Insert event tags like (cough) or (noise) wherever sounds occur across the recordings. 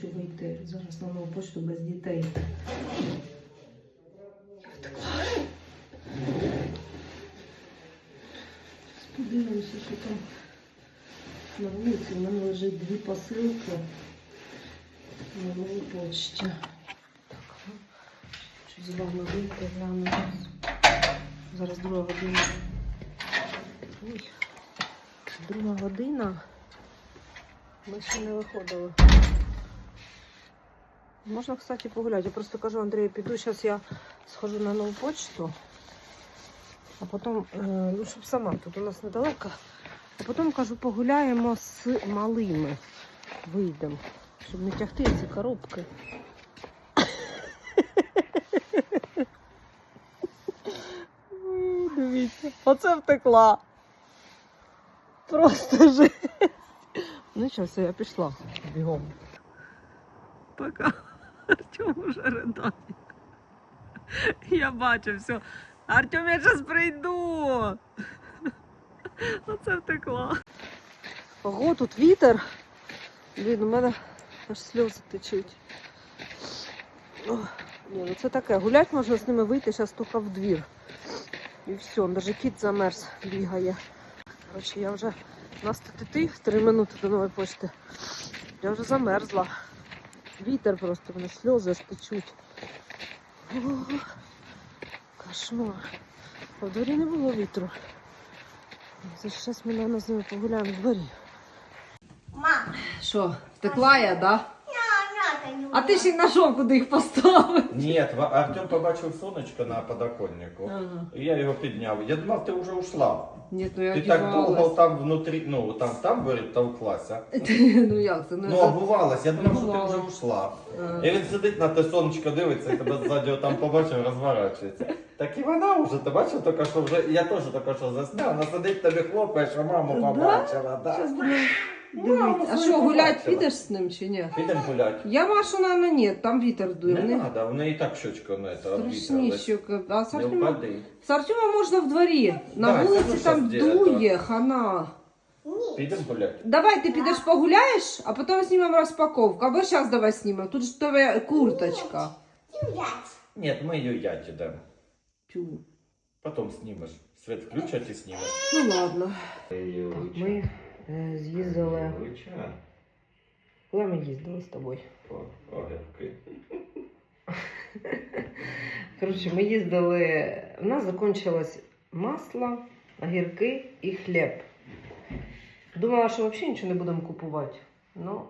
хочу вийти зараз на нову почту без дітей. Я втекла. Подивимося, що там на вулиці. У мене лежить дві посилки на новій почті. Так, ну, хочу з вами вийти глянути. Зараз друга година. Ой, друга година. Ми ще не виходили. Можна, кстати, погуляти. Я просто кажу Андрію, піду, зараз я схожу на нову почту. А потім, е, ну, щоб сама тут у нас недалеко. А потім кажу, погуляємо з малими. Вийдемо, щоб не тягти ці коробки. Дивіться, оце втекла. Просто жесть. Ну що, все, я пішла бігом. Пока. Артем уже ридає. Я бачу все. Артем, я зараз прийду. Оце втекла. Ого, тут вітер. Блін, у мене аж сльози течуть. Ні, ну це таке. Гулять можна з ними вийти, зараз тільки в двір. І все, навіть кіт замерз, бігає. Коротше, я вже у нас тут іти 3 минути до нової почти. Я вже замерзла. Вітер просто, в мене сльози аж кошмар. А в дворі не було вітру. За щось ми, наверное, з ними погуляємо в дворі. Мам, Що, втекла я, да? А ти ще й знайшов, куди їх поставив. Ні, Артем побачив сонечко на подоконнику. Ага. І я його підняв. Я думав, ти вже ушла. Ні, ну я Ти так довго там внутрі, ну там там говорить, толклася. (laughs) Ну як це? Ну, Ну, я- обувалась, я думав, що ти Обувалась. вже ушла. Ага. І він сидить на те сонечко, дивиться, і тебе ззаді там побачив, розворачується. Так і вона вже, ти бачив, тільки що вже, я теж тільки що засняв, вона сидить тобі хлопає, що маму Да? побачила. Да? Щас Маму дивитися. А що, гулять підеш з ним чи ні? Підемо гуляти. Я Машу, наверное, ні, там вітер дує. Не Вони треба, в неї і так щочка на це страшні обвітрилась. А з Не Артемом, впади. з Артемом можна в дворі. На Да, вулиці там ну, щас дує, хана. Підемо гуляти. Давай ти підеш погуляєш, а потім знімемо розпаковку. Або зараз давай знімемо. Тут ж тебе курточка. гулять. Ні, ми їдять ідемо. Тю. Потім знімеш. Світ включать і знімеш. Ну ладно. Ми з'їздили. Куди ми їздили з тобою? Коротше, ми їздили. У нас закінчилось масло, огірки і хліб. Думала, що взагалі нічого не будемо купувати. Ну,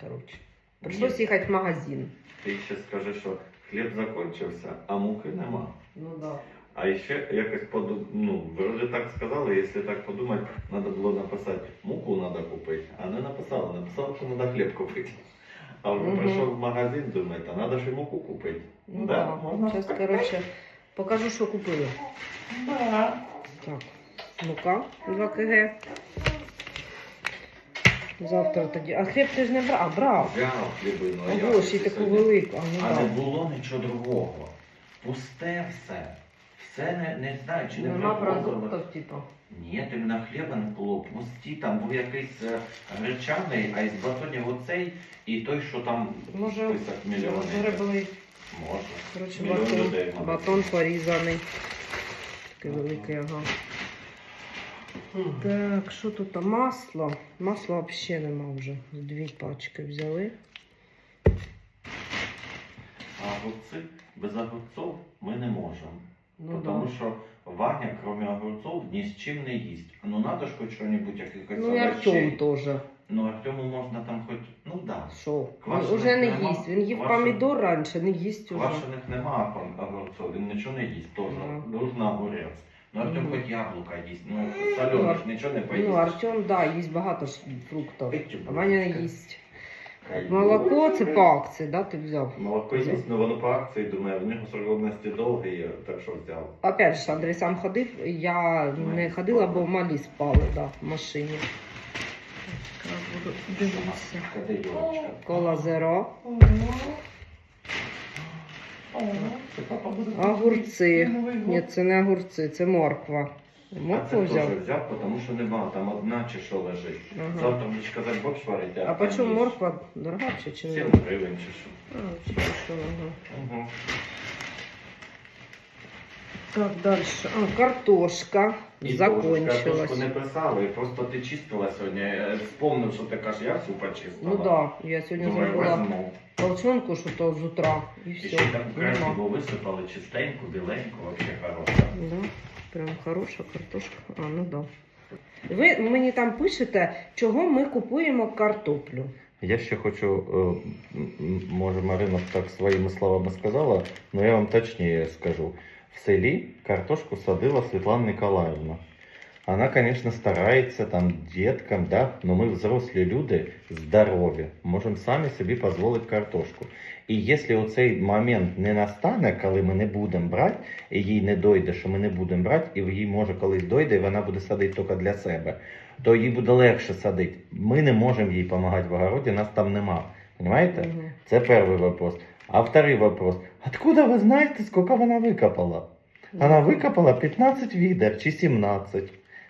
коротше. Прийшлось їхати в магазин. Ти ще скажи, що хліб закінчився, а муки нема. Ну да. А ще якось подумав, ну, вроде так сказали, якщо так подумати, треба було написати, муку треба купити, а не написали, написали, що треба хліб купити. А Мгм. прийшов в магазин, думає, а треба ж і муку купити. Ну Да, да. можна Зараз, так. коротше, покажу, що купили. Да. Так, мука 2 кг. Завтра тоді. А хліб ти ж не брав. А, брав. Взяв хлібину, а я Ого, ще таку велику. А, ну, А не було нічого другого. Пусте все. Все не, не знаю, чи не Нема продуктів, типу. Ні, ти на хліба не було. Пусті, там був якийсь е, гречаний, а із батонів оцей і той, що там Може, список мільйонів. Розгребли. Може. Коротше, Мільйон батон, людей, мабуть. батон порізаний. Такий великий, ага. Так, що тут? Масло? Масла взагалі нема вже. Дві пачки взяли. А огурці без огурців ми не можемо. Ну Тому да. що Ваня, крім огурців, ні з чим не їсть. Ну треба ж хоч щось, якихось Ну і Артем теж. Ну Артему можна там хоч, ну да. Що? Він Квашених уже не нема? їсть. Він їв Квашених- помідор раніше, не їсть уже. Квашених нема огурців, він нічого не їсть теж. Ага. Нужно огурець. Ну Артем Мгм. хоч яблука їсть. Ну Ну, солений Ар- нічого не поїсть. Ну, Артем, да, їсть багато ж фруктів. Пить А Ваня не їсть. Молоко це по акції, да, ти взяв? Молоко їсть, ну воно по акції, думаю, в нього срок годності довгий, так що взяв. Опять же, Андрій сам ходив, я не ходила, бо малі спали да, в машині. Буду дивитися. Юрочка? Кола зеро, огурці. Ні, це не огурці, це морква. А це Моркву теж взяв. взяв, тому що нема, там одна чи що лежить. Ага. Завтра мені ж казати борщ варить, А по чому морква дорога чи чи не? 7 гривень чи що. А, чи що, ага. Угу. Так, далі. А, картошка І Картошку закончилась. не писали, просто ти чистила сьогодні. Я Вспомнив, що ти кажеш, я всю почистила. Ну так, да, я сьогодні Думаю, зробила візьму. толчонку, що то з утра. І І все. ще там Нема. красиво висипали, чистенько, біленько, взагалі хороша. Да, прям хороша картошка. А, ну да. Ви мені там пишете, чого ми купуємо картоплю. Я ще хочу, е, може Марина так своїми словами сказала, але я вам точніше скажу. В селі картошку садила Світлана Ніколаївна. Вона, звісно, старається там діткам, да? але ми взрослі люди здорові, можемо самі собі дозволити картошку. І якщо оцей момент не настане, коли ми не будемо брати, і їй не дойде, що ми не будемо брати, і їй може колись дойде, і вона буде садити тільки для себе, то їй буде легше садити. Ми не можемо їй допомагати в огороді, нас там нема. Понимаете? Мгм. Це перший вопрос. А второй вопрос. Откуда ви знаєте, скільки вона викопала? Вона викопала 15 відер чи 17.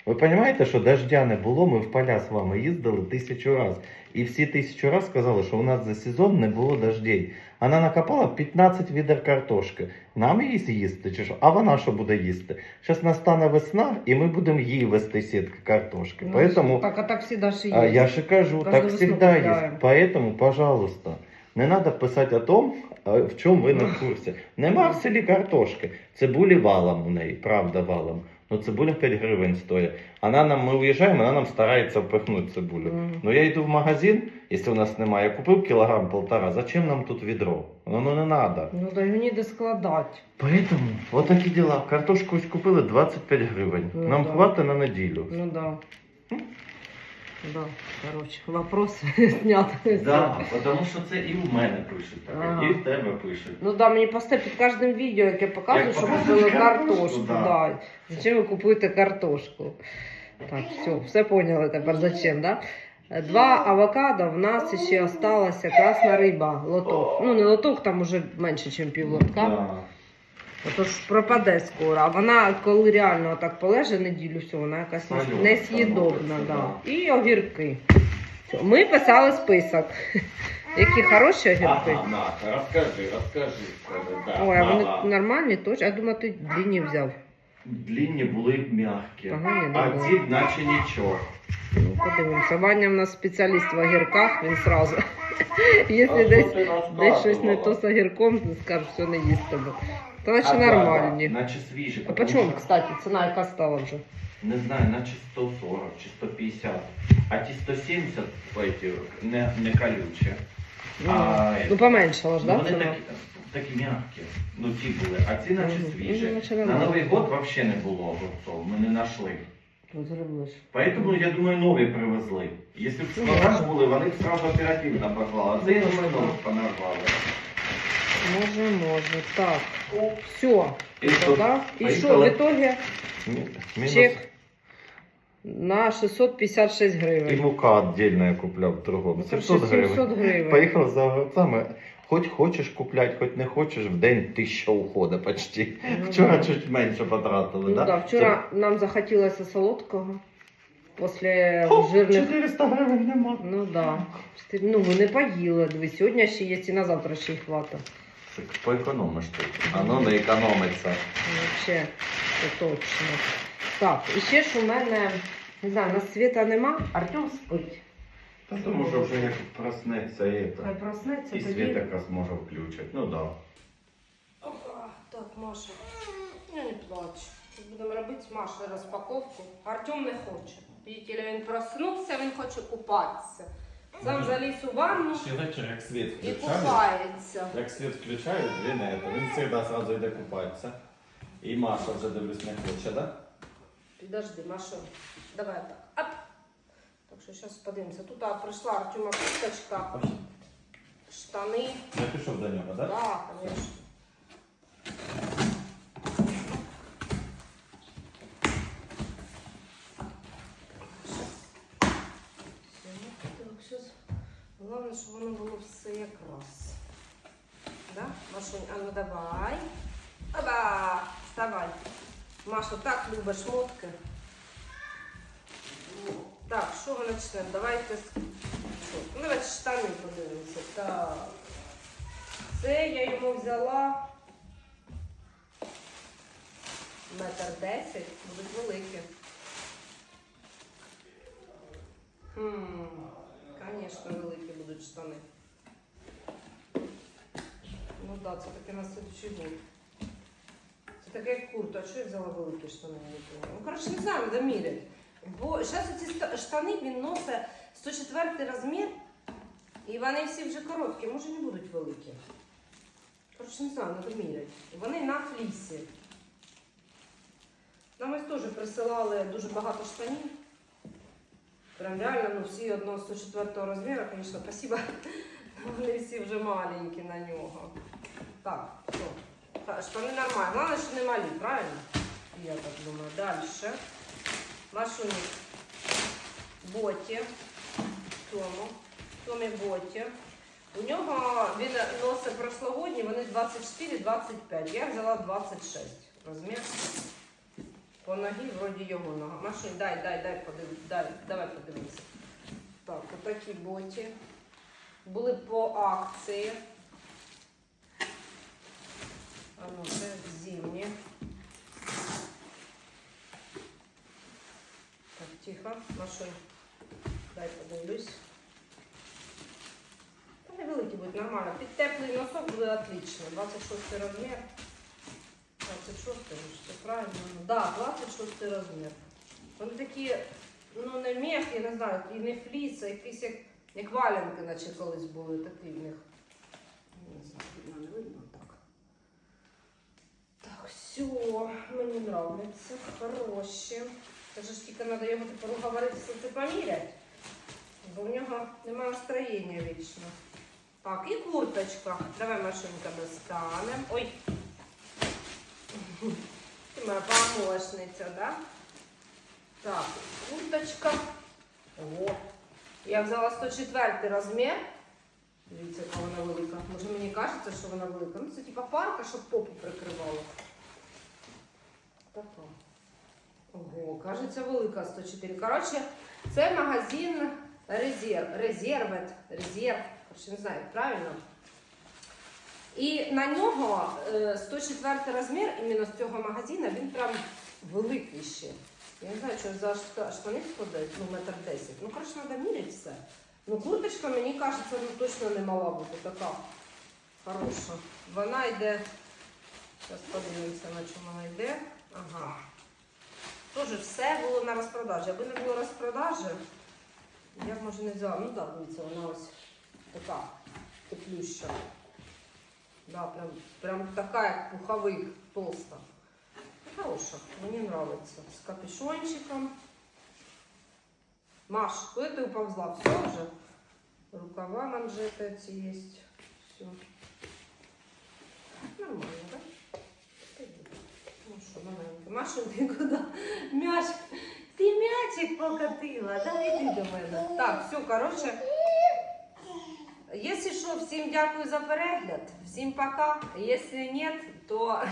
Ви розумієте, що дождя не було, ми в поля з вами їздили тисячу раз. І всі тисячу раз сказали, що у нас за сезон не було дождей. Вона накопала 15 відер картошки. Нам її з'їсти чи що? А вона що буде їсти? Зараз настане весна, і ми будемо їй вести сітки картошки. Ну, Поэтому Так, а так всегда же есть. а я же кажу, Каждую так всегда купляем. Поэтому, пожалуйста, не надо писать о том, в чому ви не в курсі. (laughs) Нема в селі картошки. Цибулі валом у неї, правда валом. Ну цибуля 5 гривень стоїть. Вона нам, ми виїжджаємо, вона нам старається впихнути цибулю. Mm. Ну я йду в магазин, якщо у нас немає, я купив кілограм полтора, зачем нам тут відро? Воно не надо. Ну да мені де складати. Поэтому, вот такі діла. Картошку ось купили 25 гривень. Ну, нам да. хватить на неділю. Ну да. Да, короче, вопрос (laughs) снят. Да, тому що це і в мене пишуть таке, Ага. і в тебе пишуть. Ну да, мені просто під кожним відео, яке показую, Як що показуєш купили картошку, картошку. да. Да. Зачем ви купуєте картошку? Так, все, все поняли тепер зачем, да? Два авокадо, в нас ще осталася красна риба, лоток. Ну, не лоток, там уже менше, ніж пів лотка. Да. Отож пропаде скоро. А вона, коли реально так полеже неділю, все, вона якась не- Солюна нес'їдобна. Да. І огірки. Все, Ми писали список. Які хороші огірки. Ага, на, розкажи, розкажи. скажи, Да, Ой, а вони ага. нормальні, точно. Я думаю, ти длинні взяв. Длінні були м'які, Погані, а да, ці наче нічого. Ну, подивимося. Ваня в нас спеціаліст в огірках, він сразу. Якщо десь, десь щось не то з огірком, то скаже, все не їстиме. То наче А, да, нормальні. Наче свіжі. А по чому, кстати, ціна яка стала вже? Не знаю, наче 140 чи 150. А ті 170 эти, не, не колючі. Ну, А, ну поменшало ж, Ну, да? вони ціна? такі, такі м'які. Ну ті були, а ці наче Мгм. свіжі. Ну, наче На нормально. Новий год взагалі не було огурців, ми не знайшли. Розробиш. Поэтому, я думаю, нові привезли. Якщо б Ну, були, вони б сразу оперативно поклали. А це, я думаю, нових понарвали. Може, може. Так. Все. І що? Да? І що, в итоге Мінус. чек на 656 І гривень. мука віддільно я купляв в другому. Ну, 700 гривень. 700 гривень. Поїхав за огурцями. Хоч хочеш купляти, хоч не хочеш, в день тисяча уходить почти. Ну, Вчора да. чуть менше потратили, Ну да? да, вчора нам захотілося солодкого. Після Це- Фу, жирних 400 гривень нема. Ну да. Чотири- Ну, ми не поїли. Дивись, сьогодні ще є і на завтра ще й хвата. Так поекономиш тут. А ну не економиться. Взагалі, це точно. Так, і ще ж у мене, не знаю, у нас світа нема, Артем спить. Та тому що вже як проснеться і Хай це. проснеться, І тоді. світ якраз може включити. Ну да. Опа, так, Маша, я не плачу. Будемо робити Маша розпаковку. Артем не хоче. Видите, він проснувся, він хоче купатися. Сам заліз у ванну Ще вечір, як світ і включають. купається. Як світ включає, він, это, він завжди одразу йде купатися. І Маша вже дивлюсь не хоче, да? Підожди, Маша, давай так. Ап. Так що зараз подивимося. Тут а, прийшла Артема курточка, штани. Я пішов до нього, так? Да, конечно. Так, щас. Головне, щоб воно було все якраз. Да? Машунь, а давай. Оба! Вставай. Маша так любить шмотки. Так, що ми почнемо? Давайте. Що? Ну, давайте штани подивимося. Так. Це я йому взяла. Метр десять, будуть великі. Звісно, великі будуть штани. Ну так, да, це таке на слідчий год. Це таке як куртка, а що я взяла великі штани? Ну, коротше, не знаю, треба міряти. Бо зараз ці штани він носить 104 розмір, і вони всі вже короткі, може не будуть великі. Коротше, не знаю, треба міряти. Вони на флісі. Нам ось теж присилали дуже багато штанів. Прям реально, ну всі одного 104 розміру, звісно, спасибо. (laughs) Вони всі вже маленькі на нього. Так, все. Та, Штани нормальні. Главное, що не малі, правильно? Я так думаю. Дальше. Машуні. Боті. Тому. Томі боті. У нього він носить прошлогодні, вони 24-25. Я взяла 26 розмір. По ногі вроді його нога. Машунь, дай, дай, дай, подив... дай, давай подивимося. Так, отакі боті. Були по акції. А ну, зимні. Так, тихо. Машунь, дай подивлюсь. Та невеликі будуть, нормально. Під теплий носок буде отлично. 26 розмір. 26 ж, це правильно? Да, 26 розмір. Вони такі, ну не мех, я не знаю, і не фліс, а якісь як, як валянки, наче колись були, такі в них. Не знаю, не видно все, мені нравляться, хороші. Це ж тільки треба його тепер уговорити все це поміряти. Бо в нього немає настроєння вічно. Так, і курточка. Давай машинка достанемо. Ой. Ти моя помощниця, да? Так, курточка. Ого. Я взяла 104 розмір. Дивіться, яка вона велика. Може мені кажеться, що вона велика. Ну, це типа парка, щоб попу прикривала. Така. Ого, кажеться, велика 104. Коротше, це магазин резерв. Резервет. Резерв. Коротше, не знаю, правильно. І на нього е, 104 розмір іменно з цього магазину, він прям великий ще. Я не знаю, що за штани сходить, ну метр 10. Ну, коротше, треба міряти все. Ну, курточка, мені кажеться, ну точно не мала бути така хороша. Вона йде. Зараз подивимося, на чому вона йде. Ага. Тоже все було на розпродажі. Аби не було розпродажі, я б може не взяла. Ну так, дивіться, вона ось така теплюща. Да, прям, прям така, як пуховик, толста. Хороша, мені нравится. С капюшончиком. Маш, куда ты уползла? Все уже? Рукава манжеты эти есть. Все. Маша, ты? Мяч. Ты мячик покатила. Да, иди до мене. Так, все, короче. Якщо що, всім дякую за перегляд. Всім пока. Якщо ні, то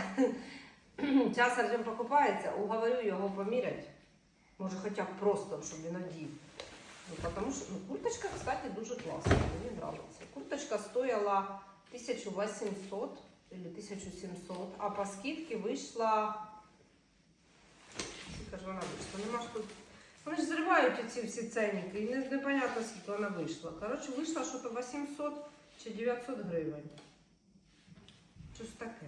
(clears throat) зараз Артем покупається, уговорю його поміряти. Може хоча б просто, щоб він одів. Ну, потому що ну, курточка, кстати, дуже класна. Мені подобається. Курточка стояла 1800 или 1700, а по скидці вийшла. Вона вийшла? Нема ж тут. Вони ж зривають ці всі ценники, і не, непонятно, скільки вона вийшла. Коротше, вийшла що то 800 чи 900 гривень. Щось таке.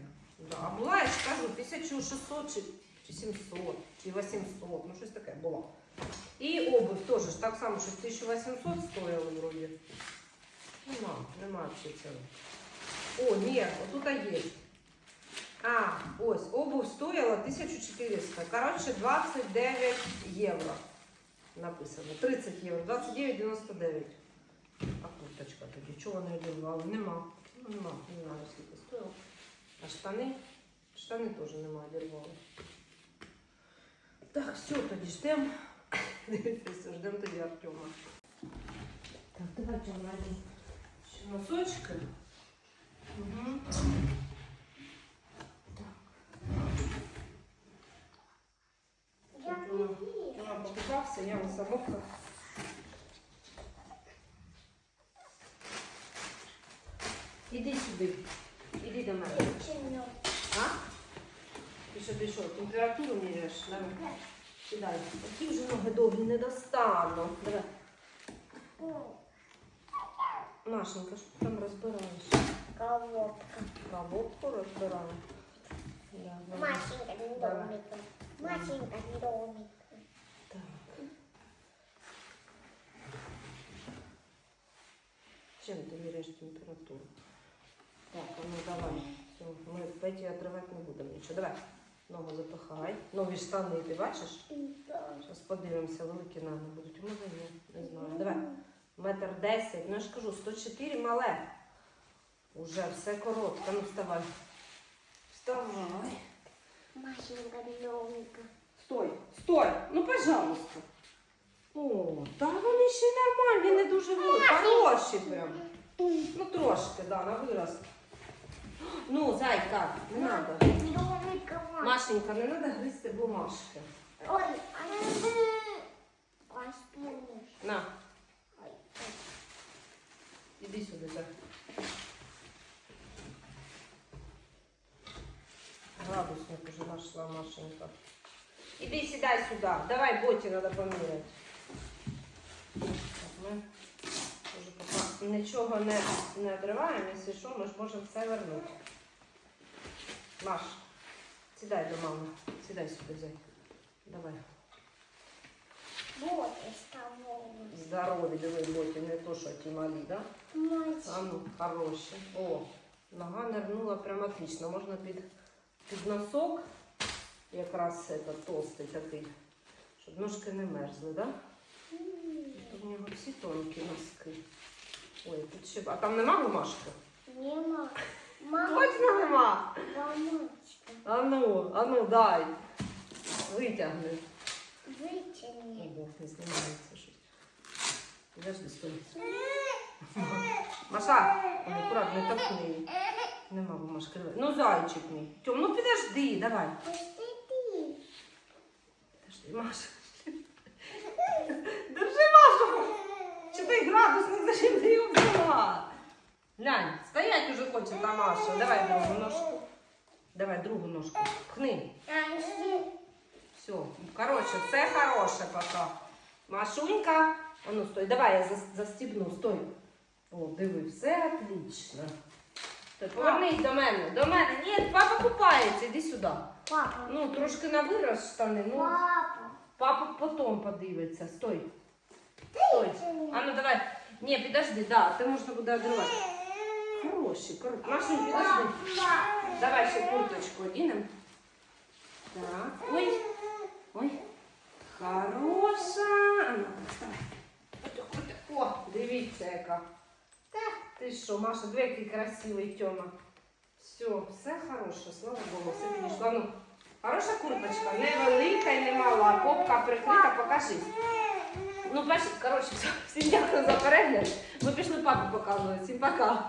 Да. А була, я ж кажу, 1600 чи, чи 700, чи 800, ну щось таке було. І обувь теж так само, що 1800 стоїла вроді. Нема, нема взагалі цього. О, ні, отут є. А, ось, обувь стоїла 1400. Коротше, 29 євро. Написано. 30 євро. 29,99. А курточка тоді. Чого не одягали? Нема. Ну, нема, не знаю, скільки стоїло. А штани? Штани теж нема, одягали. Так, все, тоді ждемо. (laughs) Дивіться, ждемо тоді Артема. Так, давайте знайдемо ще носочки. Угу. Чоловік покидався, я у собака. Іди сюди, іди до мене. А? Ти що пішов? Температуру міряєш? Давай. Сідай. Такі вже ноги довгі не достану. Давай. Машенька, що ти там розбираєш? Колобка. Колобку розбирала. Машенька, не добре. Машенька не домика. Так. Чем ты меряешь температуру? Так, а ну давай. Все, мы Петі отрывать не будемо нічого. Давай. Ногу запихай. Нові штани, ти бачиш? Зараз подивимося, великі ноги будуть. Може, ні, не знаю. Давай. Метр десять. Ну я ж кажу, 104 мале. Уже все коротко. Ну вставай. Вставай. Машенька не. Стой, стой, ну пожалуйста. О, та вони ще нормальні, не дуже великі. Хороші прям. Ну трошки, да, на вираз. Ну, зайка, не треба. Машенька, не треба гризти бумажки. Ой, а Поспишь. На, іди сюди, зай. Градусник уже нашла Машенька. Іди сідай сюди. Давай боті треба поміряти. Ми вже поки нічого не, не відриваємо, якщо що, ми ж можемо все вернути. Маш, сідай до мами. Сідай сюди, зай. Давай. Того. Здорові, диви, боті, не то, що ті малі, да? А ну, хороші. О, нога нирнула прямо отлично. Можна під, під носок, якраз це толстий такий, щоб ножки не мерзли, да? Тут у нього всі тонкі носки. Ой, тут ще. А там нема бумажки? Нема. Мама. Точно нема. Мамочка. А ну, а ну дай. Витягни. Ой, Вытяни. Бог, не знімається щось. Подожди, стой. Маша, аккуратно, не толкни її. Нема бумажки. Ну, зайчик мій. Тьом, ну підожди, давай. Пусти Маша. Держи, Машу. Чи ти ти його взяла? Глянь, стоять уже хоче та Маша. Давай другу ножку. Давай другу ножку. Пхни. Все, короче, все хороше пока. Машунька, а ну стой, давай я застібну, стой. О, диви, все отлично. Повернись до мене, до мене. Ні, папа купається, іди сюди. Папа. Ну, трошки на вираз штани, ну, Папа. папа потім подивиться. Стой. Стой. А ну давай. Ні, підожди, да, ти можна буде одривати. Хороший, коротко. Машунь, підожди. Давай ще курточку одінемо. Так. Ой. Ой. Хороша. А ну, вставай. О, дивіться яка. Ти що, Маша, диви, який красивий Тьома. Все, все хороше, слава Богу, все підійшло. Ну, хороша курточка, не велика і не мала, попка прикрита, покажись. Ну, бачите, коротше, все, всім дякую за перегляд. Ми пішли папу показувати. Всім пока.